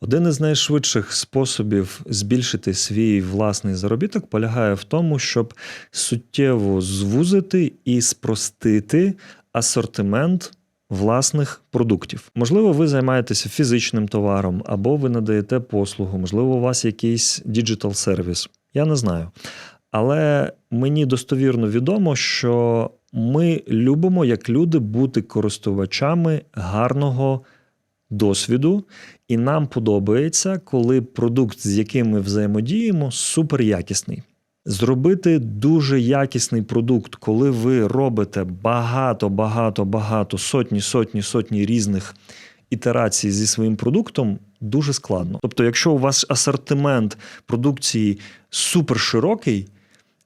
Один із найшвидших способів збільшити свій власний заробіток полягає в тому, щоб суттєво звузити і спростити асортимент власних продуктів. Можливо, ви займаєтеся фізичним товаром, або ви надаєте послугу, можливо, у вас якийсь діджитал сервіс. Я не знаю. Але мені достовірно відомо, що ми любимо, як люди, бути користувачами гарного досвіду, і нам подобається, коли продукт, з яким ми взаємодіємо, суперякісний. Зробити дуже якісний продукт, коли ви робите багато, багато, багато сотні, сотні, сотні різних ітерацій зі своїм продуктом, дуже складно. Тобто, якщо у вас асортимент продукції супер широкий,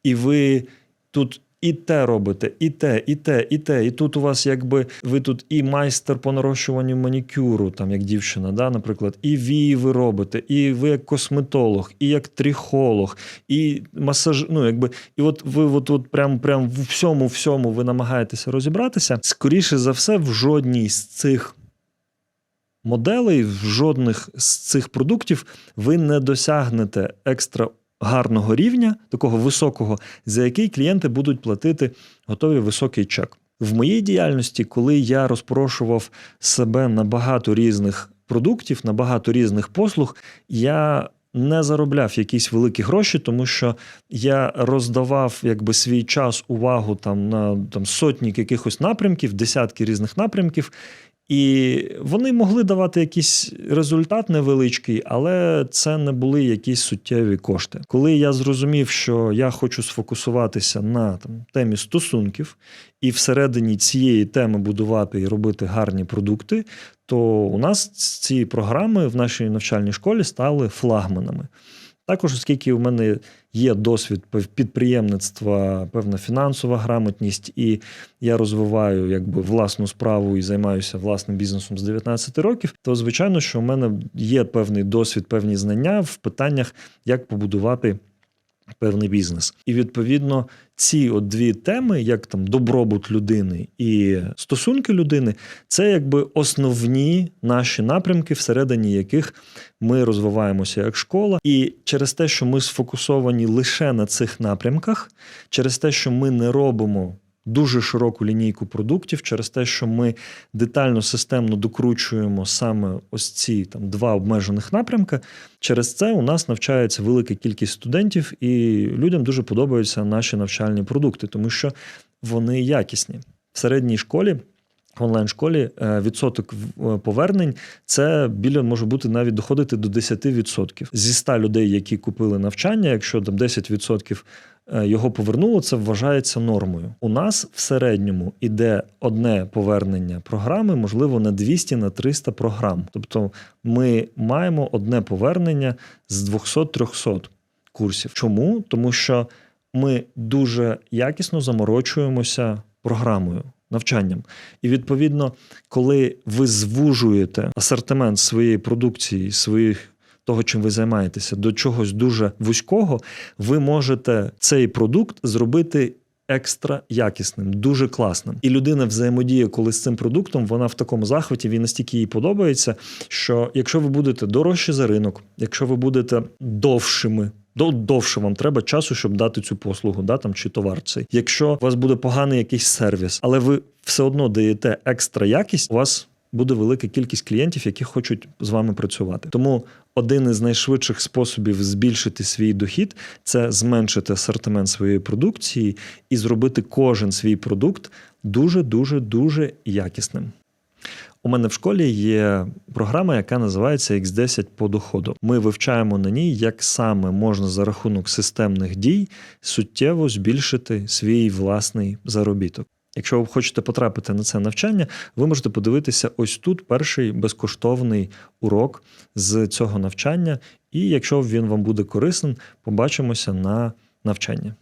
і ви тут і те робите, і те, і те, і те. І тут у вас, якби ви тут і майстер по нарощуванню манікюру, там як дівчина, да, наприклад, і вії ви робите, і ви як косметолог, і як трихолог, і масаж. Ну, якби, і от ви от, от прям, прям в всьому, всьому ви намагаєтеся розібратися. Скоріше за все, в жодній з цих. Моделей в жодних з цих продуктів ви не досягнете екстра гарного рівня, такого високого, за який клієнти будуть платити готовий високий чек. В моїй діяльності, коли я розпорошував себе на багато різних продуктів, на багато різних послуг, я не заробляв якісь великі гроші, тому що я роздавав якби свій час, увагу там на там сотні якихось напрямків, десятки різних напрямків. І вони могли давати якийсь результат невеличкий, але це не були якісь суттєві кошти. Коли я зрозумів, що я хочу сфокусуватися на там, темі стосунків і всередині цієї теми будувати і робити гарні продукти, то у нас ці програми в нашій навчальній школі стали флагманами. Також, оскільки у мене є досвід підприємництва, певна фінансова грамотність, і я розвиваю якби власну справу і займаюся власним бізнесом з 19 років, то звичайно, що у мене є певний досвід, певні знання в питаннях, як побудувати певний бізнес. І відповідно ці от дві теми, як там добробут людини і стосунки людини, це якби основні наші напрямки, всередині яких ми розвиваємося як школа. І через те, що ми сфокусовані лише на цих напрямках, через те, що ми не робимо дуже широку лінійку продуктів через те, що ми детально системно докручуємо саме ось ці там два обмежених напрямки. Через це у нас навчається велика кількість студентів, і людям дуже подобаються наші навчальні продукти, тому що вони якісні в середній школі. В онлайн-школі е, відсоток е, повернень це біля може бути навіть доходити до 10%. Зі 100 людей, які купили навчання, якщо там 10% Е, його повернуло, це вважається нормою. У нас в середньому іде одне повернення програми, можливо, на 200 на 300 програм. Тобто ми маємо одне повернення з 200-300 курсів. Чому? Тому що ми дуже якісно заморочуємося програмою. Навчанням. І відповідно, коли ви звужуєте асортимент своєї продукції, своїх того, чим ви займаєтеся, до чогось дуже вузького, ви можете цей продукт зробити. Екстра якісним, дуже класним. І людина взаємодіє, коли з цим продуктом, вона в такому захваті, він настільки їй подобається, що якщо ви будете дорожчі за ринок, якщо ви будете довшими, довше вам треба часу, щоб дати цю послугу, да, там, чи товар цей. Якщо у вас буде поганий якийсь сервіс, але ви все одно даєте екстра якість, у вас буде велика кількість клієнтів, які хочуть з вами працювати. Тому один із найшвидших способів збільшити свій дохід це зменшити асортимент своєї продукції і зробити кожен свій продукт дуже дуже дуже якісним. У мене в школі є програма, яка називається X10 по доходу. Ми вивчаємо на ній, як саме можна за рахунок системних дій суттєво збільшити свій власний заробіток. Якщо ви хочете потрапити на це навчання, ви можете подивитися ось тут перший безкоштовний урок з цього навчання. І якщо він вам буде корисним, побачимося на навчанні.